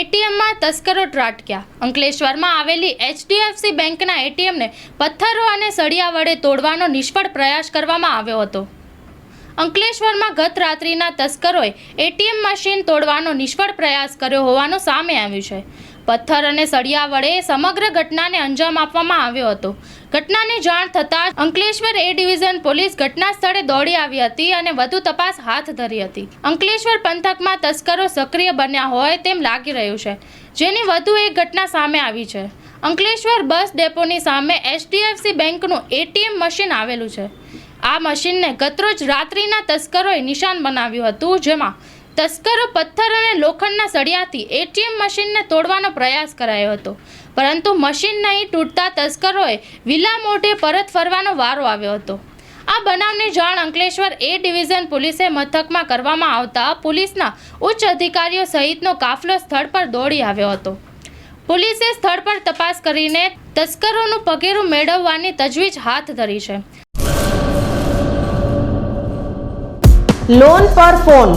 એટીએમમાં તસ્કરો ત્રાટક્યા. અંકલેશ્વરમાં આવેલી એચડીએફસી બેંકના એટીએમને પથ્થરો અને સળિયા વડે તોડવાનો નિષ્ફળ પ્રયાસ કરવામાં આવ્યો હતો. અંકલેશ્વરમાં ગત રાત્રિના તસ્કરોએ એટીએમ મશીન તોડવાનો નિષ્ફળ પ્રયાસ કર્યો હોવાનું સામે આવ્યું છે. પથ્થર અને સળિયા વડે સમગ્ર ઘટનાને અંજામ આપવામાં આવ્યો હતો. ઘટનાની જાણ થતાં અંકલેશ્વર એ ડિવિઝન પોલીસ ઘટના સ્થળે દોડી આવી હતી અને વધુ તપાસ હાથ ધરી હતી. અંકલેશ્વર પંથકમાં તસ્કરો સક્રિય બન્યા હોય તેમ લાગી રહ્યું છે, જેની વધુ એક ઘટના સામે આવી છે. અંકલેશ્વર બસ ડેપોની સામે એચડીએફસી બેંકનું એટીએમ મશીન આવેલું છે. આ મશીનને ગતરોજ રાત્રિના તસ્કરોએ નિશાન બનાવ્યું હતું, જેમાં તસ્કરો પથ્થર અને લોખંડના સળિયાથી એટીએમ મશીનને તોડવાનો પ્રયાસ કરાયો હતો. પરંતુ મશીન નહીં તૂટતા તસ્કરોએ વિલા મોઢે પરત ફરવાનો વારો આવ્યો હતો. આ બનાવની જાણ અંકલેશ્વર એ ડિવિઝન પોલીસે મથકમાં કરવામાં આવતા પોલીસના ઉચ્ચ અધિકારીઓ સહિતનો કાફલો સ્થળ પર દોડી આવ્યો હતો. પોલીસે સ્થળ પર તપાસ કરીને તસ્કરોનું પગેરું મેળવવાની તજવીજ હાથ ધરી છે. લોન પર ફોન